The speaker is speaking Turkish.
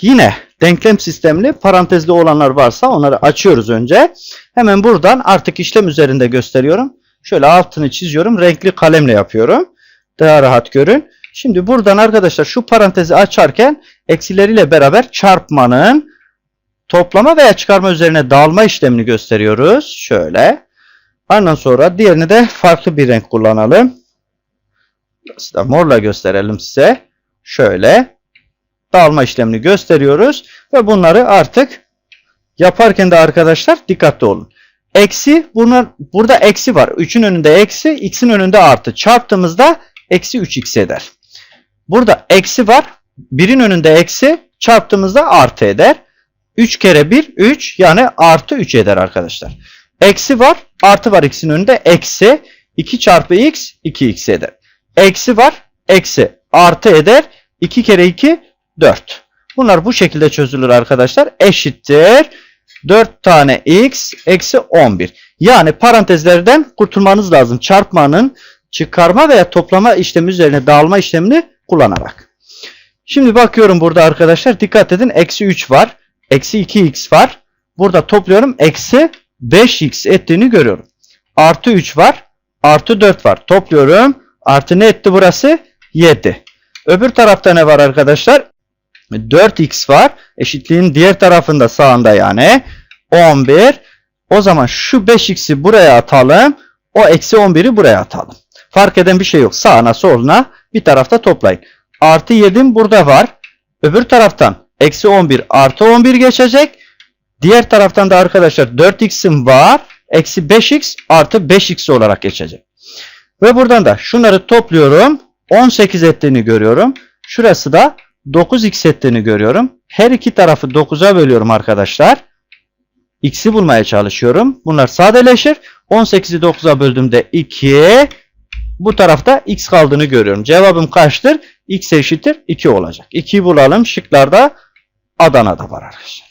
Yine denklem sistemli parantezli olanlar varsa onları açıyoruz önce. Hemen buradan artık işlem üzerinde gösteriyorum. Şöyle altını çiziyorum. Renkli kalemle yapıyorum. Daha rahat görün. Şimdi buradan arkadaşlar şu parantezi açarken eksileriyle beraber çarpmanın toplama veya çıkarma üzerine dağılma işlemini gösteriyoruz. Şöyle. Ondan sonra diğerini de farklı bir renk kullanalım. Burası da morla gösterelim size. Şöyle. Dağılma işlemini gösteriyoruz. Ve bunları artık yaparken de arkadaşlar dikkatli olun. Eksi, bunlar, burada eksi var. 3'ün önünde eksi, x'in önünde artı. Çarptığımızda eksi 3x eder. Burada eksi var. 1'in önünde eksi, çarptığımızda artı eder. 3 kere 1, 3 yani artı 3 eder arkadaşlar. Eksi var, artı var x'in önünde, eksi. 2 çarpı x, 2x eder. Eksi var, eksi, artı eder. 2 kere 2, 4. Bunlar bu şekilde çözülür arkadaşlar. Eşittir. 4 tane x eksi 11. Yani parantezlerden kurtulmanız lazım. Çarpmanın çıkarma veya toplama işlemi üzerine dağılma işlemini kullanarak. Şimdi bakıyorum burada arkadaşlar. Dikkat edin. Eksi 3 var. Eksi 2x var. Burada topluyorum. Eksi 5x ettiğini görüyorum. Artı 3 var. Artı 4 var. Topluyorum. Artı ne etti burası? 7. Öbür tarafta ne var arkadaşlar? 4x var. Eşitliğin diğer tarafında sağında yani. 11. O zaman şu 5x'i buraya atalım. O eksi 11'i buraya atalım. Fark eden bir şey yok. Sağına soluna bir tarafta toplayın. Artı 7'm burada var. Öbür taraftan eksi 11 artı 11 geçecek. Diğer taraftan da arkadaşlar 4x'im var. Eksi 5x artı 5x olarak geçecek. Ve buradan da şunları topluyorum. 18 ettiğini görüyorum. Şurası da 9x ettiğini görüyorum. Her iki tarafı 9'a bölüyorum arkadaşlar. X'i bulmaya çalışıyorum. Bunlar sadeleşir. 18'i 9'a böldüğümde 2. Bu tarafta x kaldığını görüyorum. Cevabım kaçtır? x eşittir 2 olacak. 2'yi bulalım. Şıklarda Adana'da var arkadaşlar.